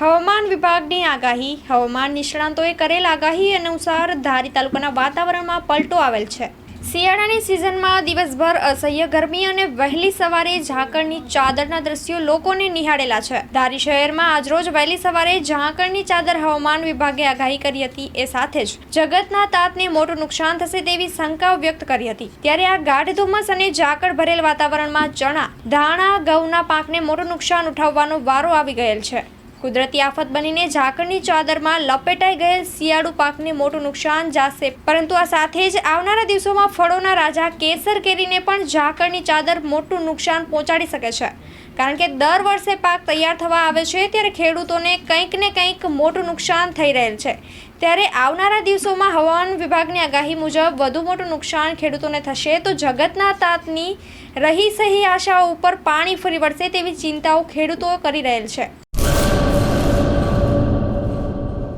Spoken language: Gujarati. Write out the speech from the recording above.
હવામાન વિભાગની આગાહી, હવામાન નિષ્ણાંતોએ કરેલ આગાહી અનુસાર ધારી તાલુકાના વાતાવરણમાં પલટો આવેલ છે. શિયાળાની સિઝનમાં દિવસભર અસહ્ય ગરમી અને વહેલી સવારે ઝાકળની ચાદરના દ્રશ્યો લોકોને નિહાળેલા છે. ધારી શહેરમાં આજરોજ વહેલી સવારે ઝાકળની ચાદર હવામાન વિભાગે આગાહી કરી હતી. એ સાથે જ જગતના તાતને મોટું નુકસાન થશે તેવી શંકાઓ વ્યક્ત કરી હતી. ત્યારે આ ગાઢ ધુમ્મસ અને ઝાકળ ભરેલ વાતાવરણમાં ચણા, ધાણા, ઘઉંના પાકને મોટું નુકસાન ઉઠાવવાનો વારો આવી ગયેલ છે. કુદરતી આફત બનીને ઝાકળની ચાદરમાં લપેટાઈ ગયેલ શિયાળુ પાકને મોટું નુકસાન જાશે. પરંતુ આ સાથે જ આવનારા દિવસોમાં ફળોના રાજા કેસર કેરીને પણ ઝાકળની ચાદર મોટું નુકસાન પહોંચાડી શકે છે. કારણ કે દર વર્ષે પાક તૈયાર થવા આવે છે, ત્યારે ખેડૂતોને કંઈક ને કંઈક મોટું નુકસાન થઈ રહેલ છે. ત્યારે આવનારા દિવસોમાં હવામાન વિભાગની આગાહી મુજબ વધુ મોટું નુકસાન ખેડૂતોને થશે તો જગતના તાતની રહી સહી આશાઓ ઉપર પાણી ફરી વળશે તેવી ચિંતાઓ ખેડૂતો કરી રહેલ છે.